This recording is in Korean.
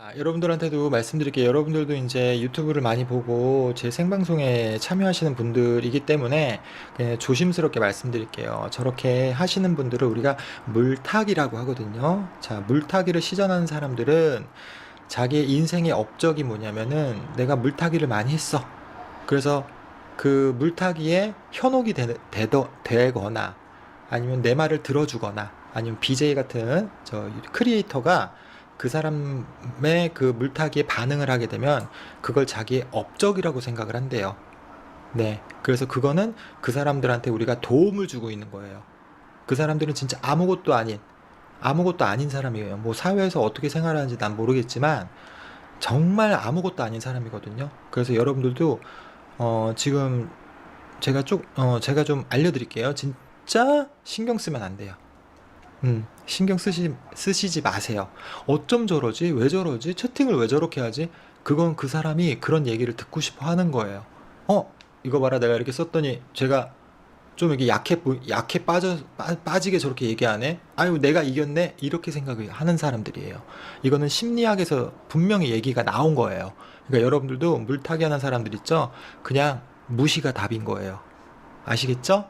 아, 여러분들한테도 말씀드릴게요. 여러분들도 이제 유튜브를 많이 보고 제 생방송에 참여하시는 분들이기 때문에 조심스럽게 말씀드릴게요. 저렇게 하시는 분들을 우리가 물타기라고 하거든요. 자, 물타기를 시전하는 사람들은 자기의 인생의 업적이 뭐냐면은 내가 물타기를 많이 했어. 그래서 그 물타기에 현혹이 되, 되더, 되거나 아니면 내 말을 들어주거나 아니면 BJ 같은 저 크리에이터가 그 사람의 그 물타기에 반응을 하게 되면 그걸 자기의 업적이라고 생각을 한대요. 네. 그래서 그거는 그 사람들한테 우리가 도움을 주고 있는 거예요. 그 사람들은 진짜 아무것도 아닌, 아무것도 아닌 사람이에요. 뭐 사회에서 어떻게 생활하는지 난 모르겠지만 정말 아무것도 아닌 사람이거든요. 그래서 여러분들도 어, 지금 제가 쭉, 어, 제가 좀 알려드릴게요. 진짜 신경 쓰면 안 돼요. 음, 신경 쓰시, 쓰시지 마세요. 어쩜 저러지? 왜 저러지? 채팅을 왜 저렇게 하지? 그건 그 사람이 그런 얘기를 듣고 싶어 하는 거예요. 어, 이거 봐라. 내가 이렇게 썼더니 제가 좀 이렇게 약해, 약해 빠져, 빠, 지게 저렇게 얘기하네? 아유, 내가 이겼네? 이렇게 생각을 하는 사람들이에요. 이거는 심리학에서 분명히 얘기가 나온 거예요. 그러니까 여러분들도 물타기 하는 사람들 있죠? 그냥 무시가 답인 거예요. 아시겠죠?